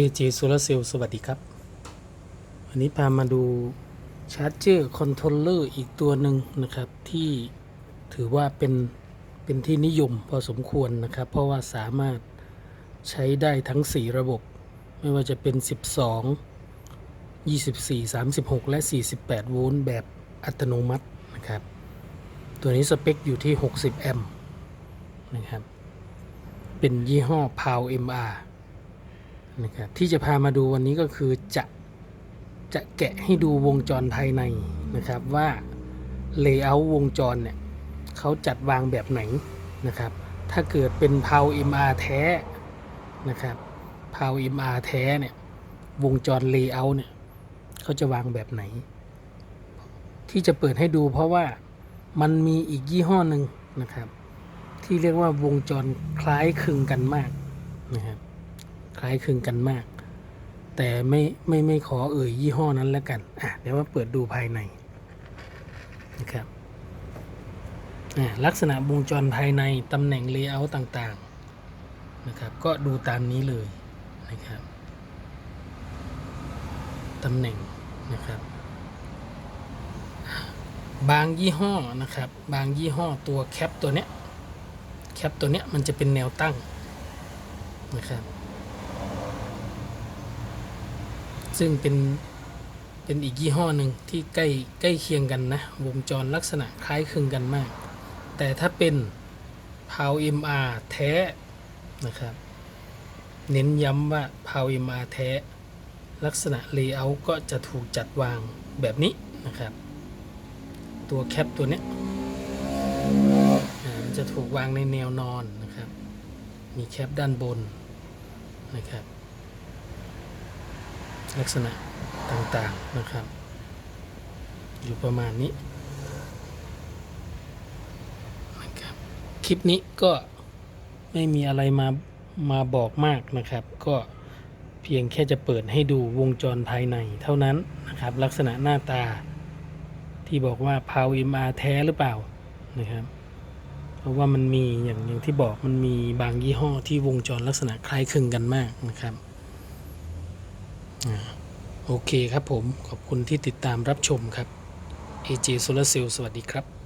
AJ Solar Cell สวัสดีครับ วันนี้พามาดูชาร์จเจอร์คอนโทรลเลอร์อีกตัวหนึ่งนะครับ ที่ถือว่าเป็นเป็นที่นิยมพอสมควรนะครับ เพราะว่าสามารถใช้ได้ทั้ง 4 ระบบ ไม่ว่าจะเป็น 12 24 36 และ 48 โวลต์แบบอัตโนมัตินะครับ ตัวนี้สเปคอยู่ที่ 60 แอมป์นะครับ เป็นยี่ห้อ POW MR นะครับที่จะพามาดูวันนี้ก็คือจะจะแกะให้ดูวงจรภายในนะครับว่าเลเยอร์วงจรเนี่ยเขาจัดวางแบบไหนนะครับ ถ้าเกิดเป็น POW MR แท้นะครับ POW MR แท้เนี่ยวงจรเลเยอร์เนี่ยเขาจะวางแบบไหน ที่จะเปิดให้ดูเพราะว่ามันมีอีกยี่ห้อหนึ่งนะครับ ที่เรียกว่าวงจรคล้ายคลึงกันมากนะครับ ล้ายคลึงกันมาก แต่ไม่ไม่ไม่ขอเอ่ยยี่ห้อนั้นแล้วกันอะเดี๋ยวมาเปิดดูภายในนะครับอะลักษณะวงจรภายในตำแหน่งเลเยอร์ต่างๆนะครับก็ดูตามนี้เลยนะครับตำแหน่งนะครับบางยี่ห้อนะครับ บางยี่ห้อตัวแคปตัวเนี้ยแคปตัวเนี้ยมันจะเป็นแนวตั้งนะครับ ซึ่งเป็นเป็นอีกยี่ห้อหนึ่งที่ใกล้ใกล้เคียงกันนะ วงจรลักษณะคล้ายคลึงกันมาก แต่ถ้าเป็น POW MR แท้นะครับ เน้นย้ำว่า POW MR แท้ ลักษณะ Layout ก็จะถูกจัดวางแบบนี้นะครับ ตัวแคปตัวเนี้ยจะถูกวางในแนวนอนนะครับ มีแคปด้านบนนะครับ ลักษณะต่างๆนะครับ อยู่ประมาณนี้นะครับคลิปนี้ก็ไม่มีอะไรมามาบอกมากนะครับ ก็เพียงแค่จะเปิดให้ดูวงจรภายในเท่านั้นนะครับ ลักษณะหน้าตาที่บอกว่า POW MR แท้หรือเปล่านะครับเพราะว่ามันมีอย่างอย่างที่บอกมันมีบางยี่ห้อที่วงจรลักษณะคล้ายคลึงกันมากนะครับ โอเคครับผมขอบคุณที่ติดตามรับชมครับ AJ Solar Cell สวัสดีครับ